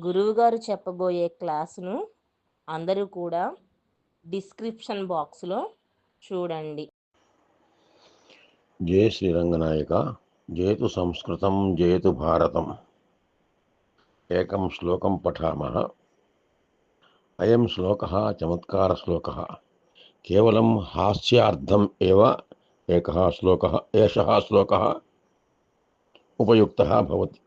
గురువుగారు చెప్పబోయే క్లాసును అందరూ కూడా డిస్క్రిప్షన్ బాక్స్లో చూడండి. జయ శ్రీరంగనాయక జయతు సంస్కృతం జయతు భారతం. ఏకం శ్లోకం పఠామः. అయం శ్లోక చమత్కార శ్లోక. కేవలం హాస్యార్థం ఏవ ఏక శ్లోక ఏష శ్లోక. ఉపయుక్త భవతి.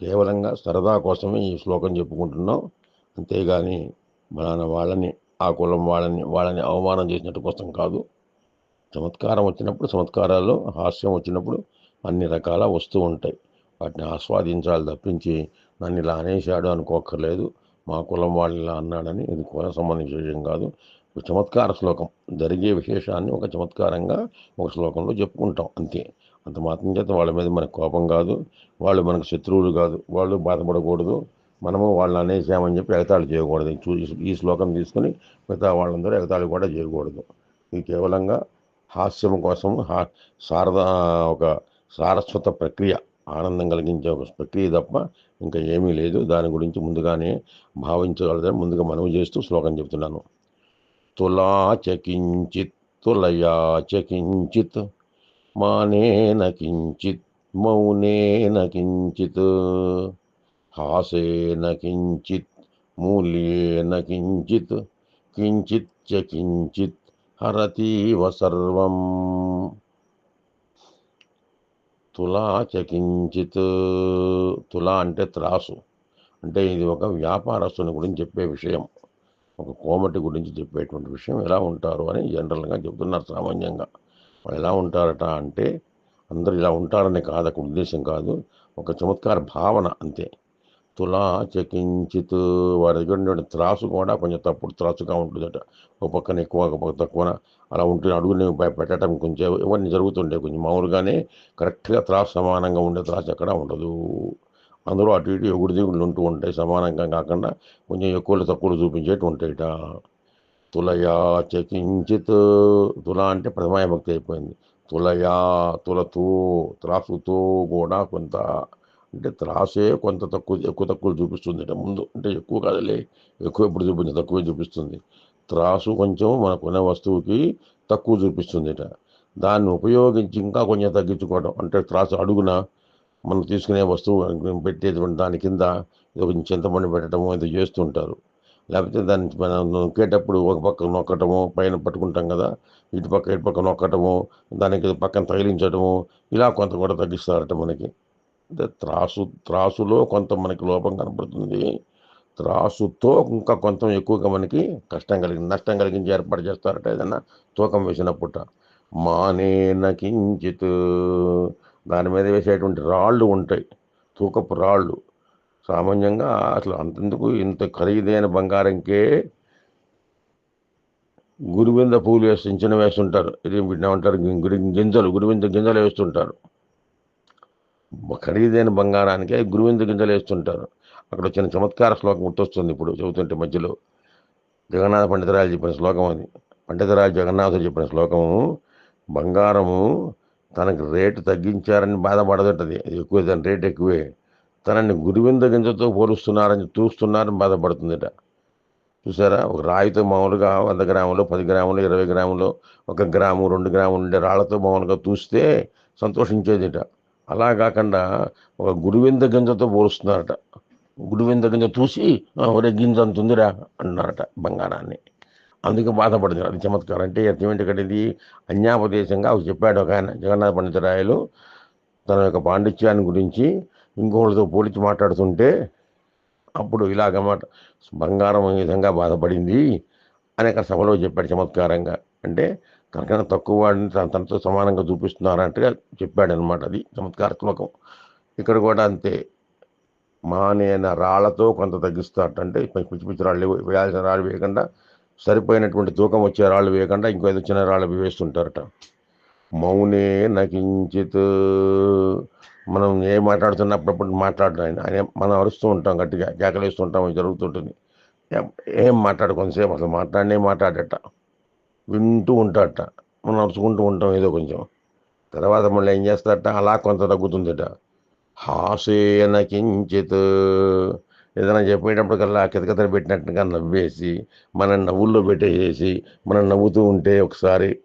కేవలంగా సరదా కోసమే ఈ శ్లోకం చెప్పుకుంటున్నాం. అంతేగాని మన వాళ్ళని ఆ కులం వాళ్ళని వాళ్ళని అవమానం చేసినట్టు కోసం కాదు. చమత్కారం వచ్చినప్పుడు చమత్కారాల్లో హాస్యం వచ్చినప్పుడు అన్ని రకాల వస్తూ ఉంటాయి. వాటిని ఆస్వాదించాలి తప్పించి నన్ను ఇలా అనేశాడు అనుకోక్కర్లేదు. మా కులం వాళ్ళు ఇలా అన్నాడని ఇది కులం సంబంధించిన విషయం కాదు. చమత్కార శ్లోకం. జరిగే విశేషాన్ని ఒక చమత్కారంగా ఒక శ్లోకంలో చెప్పుకుంటాం. అంతే. అంత మాత్రం చేత వాళ్ళ మీద మనకు కోపం కాదు వాళ్ళు మనకు శత్రువులు కాదు వాళ్ళు బాధపడకూడదు. మనము వాళ్ళని అనేసామని చెప్పి ఎగతాళి చేయకూడదు. ఈ చూ- ఈ శ్లోకం తీసుకుని మిగతా వాళ్ళందరూ ఎగతాళి కూడా చేయకూడదు. ఇది కేవలంగా హాస్యం కోసం హా శారద ఒక సారస్వత ప్రక్రియ ఆనందం కలిగించే ఒక ప్రక్రియ తప్ప ఇంకా ఏమీ లేదు. దాని గురించి ముందుగానే భావించగలదని ముందుగా మనవి చేస్తూ శ్లోకం చెప్తున్నాను. తులా చకించిత్ తులయా చకించిత్ మానేన కించిత్ మౌనేన కించిత్ హాసేన కించిత్ మూల్యేన కించిత్ కించిత్ కించిత్ హరతీవ సర్వం. తులా చకించిత్ తులా అంటే త్రాసు. అంటే ఇది ఒక వ్యాపారస్తుని గురించి చెప్పే విషయం. ఒక కోమటి గురించి చెప్పేటువంటి విషయం. ఎలా ఉంటారు అని జనరల్గా చెబుతున్నారు సామాన్యంగా. వాళ్ళు ఎలా ఉంటారట అంటే అందరూ ఇలా ఉంటారని కాదు ఒక ఉద్దేశం కాదు. ఒక చమత్కార భావన అంతే. తులా చకించిత్ వారి దగ్గర ఉండే త్రాసు కూడా కొంచెం తప్పుడు త్రాసుగా ఉంటుందట. ఒక పక్కన ఎక్కువ ఒక పక్క తక్కువ అలా ఉంటుంది అడుగుని పెట్టడం కొంచెం ఇవన్నీ జరుగుతుండే కొంచెం మామూలుగానే. కరెక్ట్గా త్రాసు సమానంగా ఉండే త్రాసు ఎక్కడ ఉండదు. అందులో అటు ఇటు ఎగుడు దిగుళ్ళు ఉంటూ ఉంటాయి. సమానంగా కాకుండా కొంచెం ఎక్కువలు తక్కువలు చూపించేట్టు ఉంటాయిట. తులయా చకించిత్. తుల అంటే ప్రథమాయ భక్తి అయిపోయింది. తులయా తులతో త్రాసుతో కూడా కొంత అంటే త్రాసే కొంత తక్కువ ఎక్కువ తక్కువ చూపిస్తుంది. ముందు అంటే ఎక్కువ కాదులే ఎక్కువ ఎప్పుడు చూపించింది తక్కువే చూపిస్తుంది. త్రాసు కొంచెం మన కొనే వస్తువుకి తక్కువ చూపిస్తుందిట. దాన్ని ఉపయోగించి ఇంకా కొంచెం తగ్గించుకోవడం. అంటే త్రాసు అడుగున మనం తీసుకునే వస్తువు పెట్టేటువంటి దాని కింద ఏదో కొంచెం చింతపండు పెట్టడము ఇది చేస్తుంటారు. లేకపోతే దాన్ని మనం నొక్కేటప్పుడు ఒక పక్క నొక్కటము పైన పట్టుకుంటాం కదా ఇటు పక్క ఇటు పక్క నొక్కటము దానికి పక్కన తగిలించడము ఇలా కొంత కూడా తగ్గిస్తారట మనకి. అంటే త్రాసు త్రాసులో కొంత మనకి లోపం కనపడుతుంది. త్రాసుతో ఇంకా కొంత ఎక్కువగా మనకి కష్టం కలిగి నష్టం కలిగించి ఏర్పాటు చేస్తారట ఏదన్నా తూకం వేసినప్పుట మానేన కించిత్ దాని మీద వేసేటువంటి రాళ్ళు ఉంటాయి. తూకపు రాళ్ళు. సామాన్యంగా అసలు అంతెందుకు? ఇంత ఖరీదైన బంగారంకే గురువింద పూలు వేసి చించిన వేస్తుంటారు. ఇది ఏమంటారు? గింజలు గురువింద గింజలు వేస్తుంటారు. ఖరీదైన బంగారానికే గురువింద గింజలు వేస్తుంటారు. అక్కడ వచ్చిన చమత్కార శ్లోకం గుర్తొస్తుంది ఇప్పుడు చెబుతుంటే మధ్యలో. జగన్నాథ పండితరాజు చెప్పిన శ్లోకం అది. పండితరాజు జగన్నాథుడు చెప్పిన శ్లోకము బంగారము తనకు రేటు తగ్గించారని బాధపడదటది. అది ఎక్కువ దాని రేటు ఎక్కువే. తనని గురువింద గింజతో పోలుస్తున్నారని చూస్తున్నారని బాధపడుతుందట. చూసారా? ఒక రాయితో మామూలుగా వంద గ్రాములు పది గ్రాములు ఇరవై గ్రాములు ఒక గ్రాము రెండు గ్రాములు ఉండే రాళ్ళతో మామూలుగా చూస్తే సంతోషించేదిట. అలా కాకుండా ఒక గురువింద గింజతో పోలుస్తున్నారట. గుడివింద గింజ చూసి ఒరే గింజ అంత ఉందిరా అన్నారట బంగారాన్ని. అందుకే బాధపడింది అది చమత్కారం. అంటే అర్థమేంటి ఇక్కడ ఇది అన్యాపదేశంగా ఒక చెప్పాడు ఒక ఆయన జగన్నాథ పండితరాయలు తన యొక్క పాండిత్యాన్ని గురించి ఇంకోళ్ళతో పోలిచి మాట్లాడుతుంటే అప్పుడు ఇలాగమాట బంగారం ఈ విధంగా బాధపడింది? అని అక్కడ సభలో చెప్పాడు చమత్కారంగా. అంటే తనకన్నా తక్కువ వాడిని తనతో సమానంగా చూపిస్తున్నారంటగా చెప్పాడు అనమాట అది చమత్కారాత్మకం. ఇక్కడ కూడా అంతే. మానేన రాళ్ళతో కొంత తగ్గిస్తారట. అంటే పిచ్చి పిచ్చి రాళ్ళు వేయాల్సిన రాళ్ళు వేయకుండా సరిపోయినటువంటి తూకం వచ్చే రాళ్ళు వేయకుండా ఇంకో ఏదో చిన్న రాళ్ళు వేస్తుంటారట. మౌనే నకించిత్ మనం ఏ మాట్లాడుతున్నప్పుడు మాట్లాడడం ఆయన. ఆయన మనం అరుస్తూ ఉంటాం గట్టిగా కేకలేస్తూ ఉంటాం జరుగుతుంటుంది. ఏం- మాట్లాడు కొంతసేపు అసలు మాట్లాడినే మాట్లాడట. వింటూ ఉంటాడట. మనం అరుచుకుంటూ ఉంటాం ఏదో కొంచెం. తర్వాత మళ్ళీ ఏం చేస్తాడట? అలా కొంత తగ్గుతుందట. హాసేన కించిత్ ఏదైనా చెప్పేటప్పటికల్లా కితకితలు పెట్టినట్టుగా నవ్వేసి మన నవ్వుల్లో పెట్టేసేసి మనం నవ్వుతూ ఉంటే ఒకసారి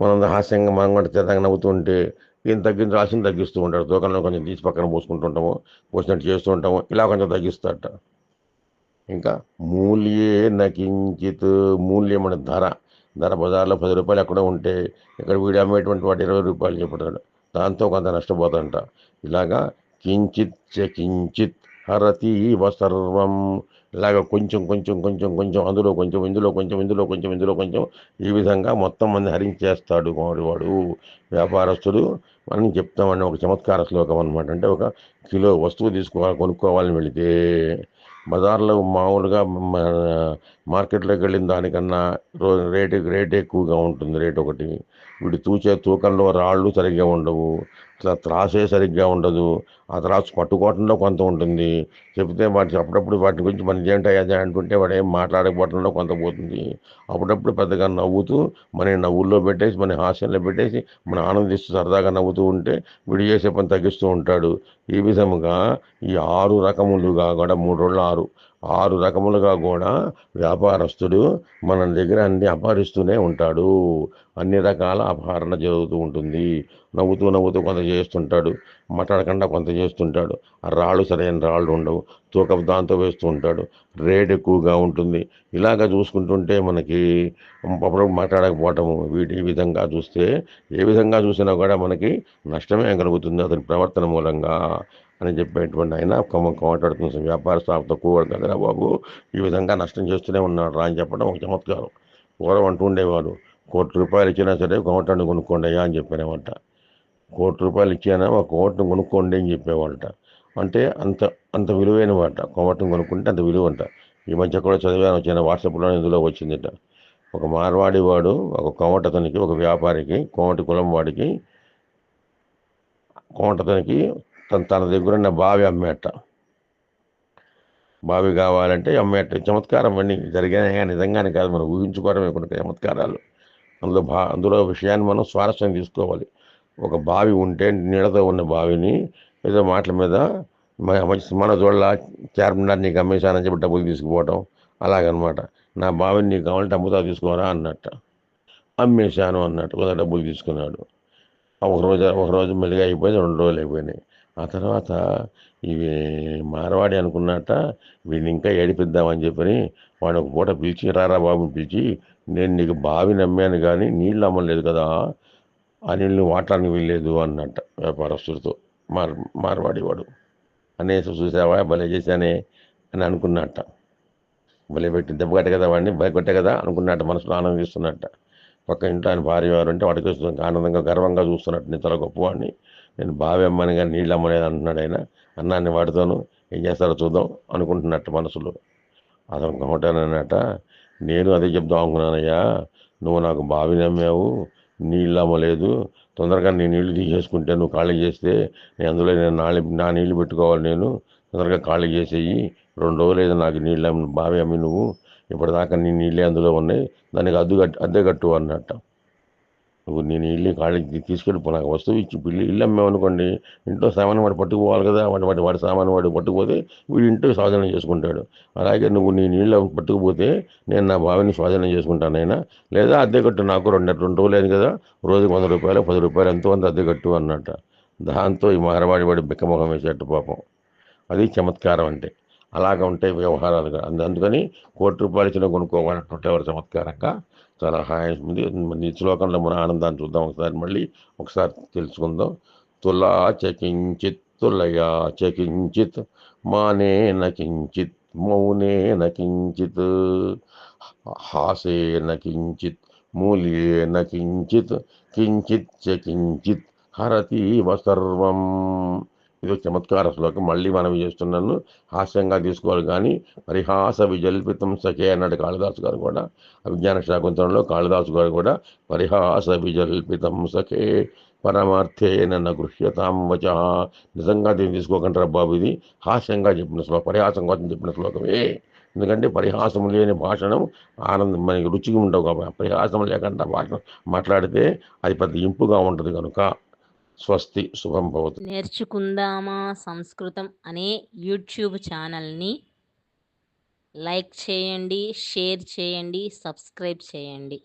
మనం హాస్యంగా మనం కూడా చిన్నగా నవ్వుతూ ఉంటే ఈయన తగ్గించి రాసిన తగ్గిస్తూ ఉంటాడు. దూకంలో కొంచెం తీసి పక్కన పోసుకుంటుంటాము పోసినట్టు చేస్తూ ఉంటాము ఇలా కొంచెం తగ్గిస్తాడట ఇంకా మూల్యే నకించిత్ మూల్యం అనే ధర. ధర బజార్లో పది రూపాయలు ఎక్కడ ఉంటే ఇక్కడ వీడు అమ్మేటువంటి వాటి ఇరవై రూపాయలు చెప్తాడు. దాంతో కొంత నష్టపోతాడంట. ఇలాగా కించిత్ చ కించిత్ హరతి వ సర్వం ఇలాగ కొంచెం కొంచెం కొంచెం కొంచెం అందులో కొంచెం ఇందులో కొంచెం ఇందులో కొంచెం ఇందులో కొంచెం ఈ విధంగా మొత్తం మంది హరించేస్తాడు వాడు. వ్యాపారస్తుడు మనం చెప్తామని ఒక చమత్కార శ్లోకం అనమాట అంటే ఒక కిలో వస్తువు తీసుకోవాలి కొనుక్కోవాలని వెళితే బజార్లో మామూలుగా మార్కెట్లోకి వెళ్ళిన దానికన్నా రో రేటు రేట్ ఎక్కువగా ఉంటుంది. రేట్ ఒకటి. వీడు తూచే తూకంలో రాళ్ళు సరిగ్గా ఉండవు. త్రాసే సరిగ్గా ఉండదు. ఆ త్రాసు పట్టుకోవటంలో కొంత ఉంటుంది. చెప్తే వాటి అప్పుడప్పుడు వాటి గురించి మన ఏంటి అది అంటుంటే వాడు ఏం మాట్లాడకపోవటంలో కొంత పోతుంది. అప్పుడప్పుడు పెద్దగా నవ్వుతూ మన నవ్వుల్లో పెట్టేసి మన హాస్యంలో పెట్టేసి మన ఆనందిస్తూ సరదాగా నవ్వుతూ ఉంటే వీడు చేసే పని తగ్గిస్తూ ఉంటాడు. ఈ విధముగా ఈ ఆరు రకములుగా కూడా మూడు రోజులు ఆరు ఆరు రకములుగా కూడా వ్యాపారస్తుడు మన దగ్గర అన్ని అపహరిస్తూనే ఉంటాడు. అన్ని రకాల అపహరణ జరుగుతూ ఉంటుంది. నవ్వుతూ నవ్వుతూ కొంత చేస్తుంటాడు. మాట్లాడకుండా కొంత చేస్తుంటాడు. ఆ రాళ్ళు సరైన రాళ్ళు ఉండవు. తూకపు దాంతో వేస్తూ ఉంటాడు. రేట్ ఎక్కువగా ఉంటుంది. ఇలాగ చూసుకుంటుంటే మనకి అప్పుడప్పుడు మాట్లాడకపోవటము వీటి విధంగా చూస్తే ఏ విధంగా చూసినా కూడా మనకి నష్టమే కలుగుతుంది. అతని ప్రవర్తన మూలంగా అని చెప్పేటువంటి ఆయన కొమ్మ మాట్లాడుతున్న వ్యాపార స్థాపతో తక్కువ కదరా బాబు ఈ విధంగా నష్టం చేస్తూనే ఉన్నాడు రా అని చెప్పడం ఒక చమత్కారం. పూర్వం అంటూ ఉండేవాడు. కోటి రూపాయలు ఇచ్చినా సరే కోటను కొనుక్కోండి అయ్యా అని చెప్పానేమంట కోటి రూపాయలు ఇచ్చానా ఒక కోటను కొనుక్కోండి అని చెప్పేవాళ్ళట. అంటే అంత అంత విలువైన మాట కోమటను కొనుక్కుంటే అంత విలువ అంట ఈ మధ్య కూడా చదివాను వచ్చిన వాట్సాప్లో ఇందులో వచ్చిందిట. ఒక మార్వాడి వాడు ఒక కోమటతనికి ఒక వ్యాపారికి కోమటి కులం వాడికి కోమటతనికి తన తన దగ్గర ఉన్న బావి అమ్మేట. బావి కావాలంటే అమ్మేట. చమత్కారం అన్నీ జరిగానే కానీ నిజంగానే కాదు. మనం ఊహించుకోవడమే కొన్ని చమత్కారాలు. అందులో భా అందులో విషయాన్ని మనం స్వారస్యం తీసుకోవాలి. ఒక బావి ఉంటే నీళ్ళతో ఉన్న బావిని ఏదో మాటల మీద మంచి మన చోళ్ళ చార్మినార్ నీకు అమ్మేశానని చెప్పి డబ్బులు తీసుకుపోవటం అలాగనమాట. నా బావిని నీకు కావాలంటే అమ్ముతా తీసుకోరా అన్నట్ట. అమ్మేశాను అన్నట్టు. కొంత డబ్బులు తీసుకున్నాడు. ఒక రోజు ఒక రోజు మెల్లిగా అయిపోయింది. రెండు రోజులు అయిపోయినాయి. ఆ తర్వాత ఇవి మారవాడి అనుకున్నట్ట వీడిని ఇంకా ఏడిపిద్దామని చెప్పని వాడు ఒక పూట పిలిచి రారా బాబుని పిలిచి నేను నీకు బావి నమ్మాను కానీ నీళ్ళు అమ్మలేదు కదా ఆ నీళ్ళు వాటానికి వెళ్ళలేదు అన్నట్ట వ్యాపారస్తుడితో. మార్ మార్వాడి వాడు. అనేసి చూసావా? భలే చేశానే అని అనుకున్నట్ట. భలే పెట్టి దెబ్బ కట్ట కదా వాడిని? భయపెట్ట కదా అనుకున్నట్ట మనసులో ఆనందిస్తున్నట్ట పక్క ఇంట్లో ఆయన భార్య వారు అంటే వాడికి ఆనందంగా గర్వంగా చూస్తున్నట్టు నేను చాలా గొప్పవాడిని. నేను బావి అమ్మని కానీ నీళ్ళు అమ్మలేదు అంటున్నాడు ఆయన. అన్నాన్ని వాడితోను ఏం చేస్తారో చూద్దాం అనుకుంటున్నట్టు మనసులో. అతను కొమటానన్నట నేను అదే చెప్దాం అనుకున్నానయ్యా. నువ్వు నాకు బావి నమ్మావు నీళ్ళు అమ్మలేదు. తొందరగా నీ నీళ్ళు తీసేసుకుంటే నువ్వు ఖాళీ చేస్తే నేను అందులో నేను నాళి నా నీళ్ళు పెట్టుకోవాలి నేను. తొందరగా ఖాళీ చేసేయి. రెండు రోజులు అయితే నాకు నీళ్ళు అమ్మి బావి అమ్మి నువ్వు. ఇప్పటిదాకా నీ నీళ్ళే అందులో ఉన్నాయి. దానికి అద్దు కట్టు అద్దె కట్టు అన్నట్టు. నువ్వు నేను ఇల్లు కాళ్ళకి తీసుకెళ్ళిపో నాకు వస్తువు ఇచ్చి పిల్లి ఇల్లు అమ్మేమనుకోండి ఇంట్లో సామాను వాడు పట్టుకుపోవాలి కదా వాడి వాడి వాడి సామాను వాడు పట్టుకుపోతే వీడు ఇంట్లో స్వాధీనం చేసుకుంటాడు. అలాగే నువ్వు నీ నీళ్ళు పట్టుకుపోతే నేను నా బావిని స్వాధీనం చేసుకుంటానైనా లేదా అద్దె కట్టు నాకు రెండు రెండు రోజులు అయింది కదా రోజుకి వంద రూపాయలు పది రూపాయలు ఎంతో అంత అద్దె కట్టు అన్నట్ట. దాంతో ఈ మారవాడి వాడి బిక్కముఖం వేసేట్టు పాపం. అది చమత్కారం అంటే. అలాగ ఉంటాయి వ్యవహారాలుగా. అందుకని కోటి రూపాయలు ఇచ్చిన కొనుక్కోవాలంటే ఎవరు చమత్కారంగా చాలా హాయి ఉంది. మరి శ్లోకంలో మన ఆనందాన్ని చూద్దాం. ఒకసారి మళ్ళీ ఒకసారి తెలుసుకుందాం. తులా చకించిత్ తులయా చకించిత్ మానేన కించిత్ మౌనేన కించిత్ హాసేన కించిత్ మూల్యేన కించిత్ కించిత్ చకించిత్ హరతీవ సర్వం ఇది చమత్కార శ్లోకం మళ్ళీ మనం చేస్తున్నాను. హాస్యంగా తీసుకోవాలి కానీ పరిహాస విజల్పితం సఖే అన్నాడు కాళిదాసు గారు కూడా. అభిజ్ఞాన శాకుంతలంలో కాళిదాసు గారు కూడా పరిహాస విజల్పితం సఖే పరమార్థే నన్న గృహ్యతాం వచ. నిజంగా దీన్ని తీసుకోకంటారా బాబు ఇది. హాస్యంగా చెప్పిన శ్లోకం పరిహాసం కోసం చెప్పిన శ్లోకమే. ఎందుకంటే పరిహాసం లేని భాషణం ఆనందం మనకి రుచిగా ఉండవు కాబట్టి పరిహాసం లేకుండా భాష మాట్లాడితే అది పెద్ద ఇంపుగా ఉంటుంది కనుక. స్వస్తి శుభం భవతు. నేర్చుకుందామా సంస్కృతం అనే యూట్యూబ్ ఛానల్ని లైక్ చేయండి షేర్ చేయండి సబ్స్క్రైబ్ చేయండి.